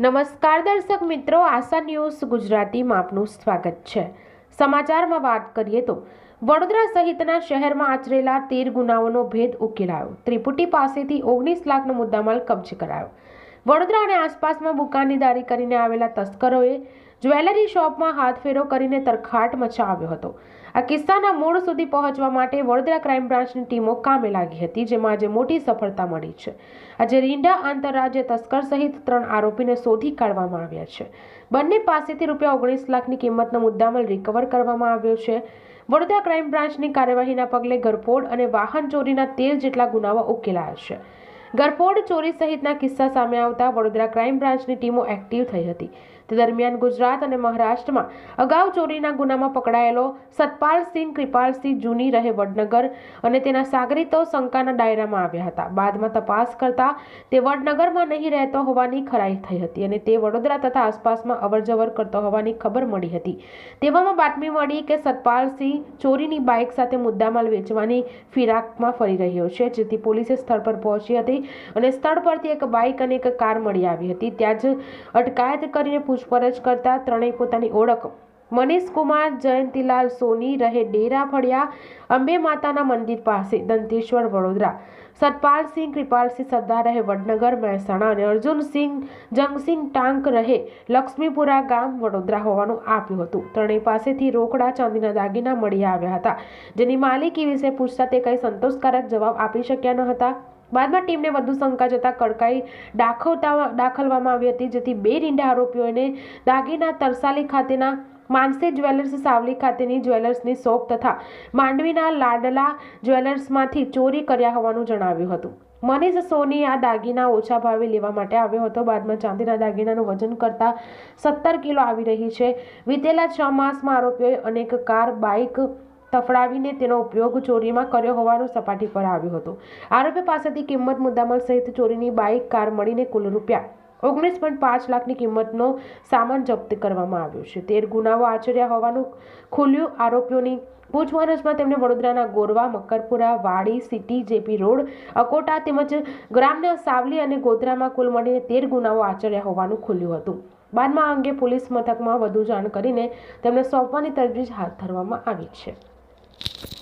નમસ્કાર દર્શક મિત્રો, આશા ન્યૂઝ ગુજરાતીમાં આપનું સ્વાગત છે. સમાચારમાં વાત કરીએ તો, વડોદરા સહિતના શહેરમાં આચરેલા તેર ગુનાઓનો ભેદ ઉકેલાયો. ત્રિપુટી પાસેથી ઓગણીસ લાખનો મુદ્દામાલ કબજે કરાયો. વડોદરા અને આસપાસમાં બુકાનીદારી કરીને આવેલા તસ્કરોએ જ્વેલરી શોપમાં હાથફેરો કરીને તરખાટ મચાવ્યો હતો. આ કિસ્સાના મૂળ સુધી પહોંચવા માટે વડોદરા ક્રાઇમ બ્રાન્ચની ટીમો કામે લાગી હતી, જેમાં આજે મોટી સફળતા મળી છે. આજે રીંડા આંતરરાજ્ય તસ્કર સહિત ત્રણ આરોપીને શોધી કાઢવામાં આવ્યા છે. બંને પાસેથી રૂપિયા ઓગણીસ લાખની કિંમતનો મુદ્દામાલ રિકવર કરવામાં આવ્યો છે. વડોદરા ક્રાઇમ બ્રાન્ચની કાર્યવાહીના પગલે ગરફોડ અને વાહન ચોરીના તેર જેટલા ગુનાઓ ઉકેલાયા છે. ગરફોડ ચોરી સહિતના કિસ્સા સામે આવતા વડોદરા ક્રાઇમ બ્રાન્ચની ટીમો એક્ટિવ થઈ હતી. તે દરમિયાન ગુજરાત અને મહારાષ્ટ્રમાં અગાઉ ચોરીના ગુનામાં પકડાયેલો સતપાલસિંહ કૃપાલસિંહ જૂની રહે વડનગર અને તેના સાગરીતો શંકાના દાયરામાં આવ્યા હતા. બાદમાં તપાસ કરતા તે વડનગરમાં નહીં રહેતો હોવાની ખરાઈ થઈ હતી અને તે વડોદરા તથા આસપાસમાં અવરજવર કરતો હોવાની ખબર મળી હતી. તેવામાં બાતમી મળી કે સતપાલસિંહ ચોરીની બાઇક સાથે મુદ્દામાલ વેચવાની ફિરાકમાં ફરી રહ્યો છે, જેથી પોલીસે સ્થળ પર પહોંચી હતી અને સ્થળ પરથી એક બાઇક અને એક કાર મળી આવી હતી. ત્યાં જ અટકાયત કરીને પૂછપરછ કરતા ત્રણેય પોતાની ઓળખ. મનીષ કુમાર, જયંતિલાલ સોની રહે ડેરા ફળિયા અંબે માતાના મંદિર પાસે, દંતેશ્વર, વડોદરા. સતપાલસિંહ કૃપાલસિંહ સરદાર રહે વડનગર, મહેસાણા અને અર્જુનસિંહ જંગસિંહ ટાંક રહે લક્ષ્મીપુરા ગામ, વડોદરા હોવાનું આપ્યું હતું. ત્રણેય પાસેથી રોકડા ચાંદીના દાગીના મળી આવ્યા હતા. જેની માલિકી વિશે પૂછતા તે કંઈ સંતોષકારક જવાબ આપી શક્યા ન હતા. બાદમાં ટીમને વધુ શંકા જતા કડકાઈ દાખવતા દાખલવામાં આવી હતી, જેથી બે રીંડા આરોપીઓને દાગીના તરસાલી ખાતેના માનસે જ્વેલર્સ સાવલી ખાતેની જ્વેલર્સની શોપ તથા માંડવીના લાડલા જ્વેલર્સમાંથી ચોરી કર્યા હોવાનું જણાવ્યું હતું. મનીષ સોની આ દાગીના ઓછા ભાવે લેવા માટે આવ્યો હતો. બાદમાં ચાંદીના દાગીનાનું વજન કરતા સત્તર કિલો આવી રહી છે. વીતેલા છ માસમાં આરોપીઓએ અનેક કાર, બાઇક તફડાવીને તેનો ઉપયોગ ચોરીમાં કર્યો હોવાનું સપાટી પર આવ્યું હતું. આરોપી પાસેથી કિંમત મુદ્દામાલ સહિત ચોરીની બાઇક, કાર મળીને કુલ રૂપિયા ઓગણીસ પોઈન્ટ પાંચ લાખની કિંમતનો સામાન જપ્ત કરવામાં આવ્યો છે. તેર ગુનાઓ આચર્યા હોવાનું ખુલ્યું આરોપીઓની પૂછપરછમાં તેમણે વડોદરાના ગોરવા, મકરપુરા, વાડી, સિટી, જેપી રોડ, અકોટા તેમજ ગ્રામના સાવલી અને ગોધરામાં કુલ મળીને તેર ગુનાઓ આચર્યા હોવાનું ખુલ્યું હતું. બાદમાં અંગે પોલીસ મથકમાં વધુ જાણ કરીને તેમને સોંપવાની તજવીજ હાથ ધરવામાં આવી છે.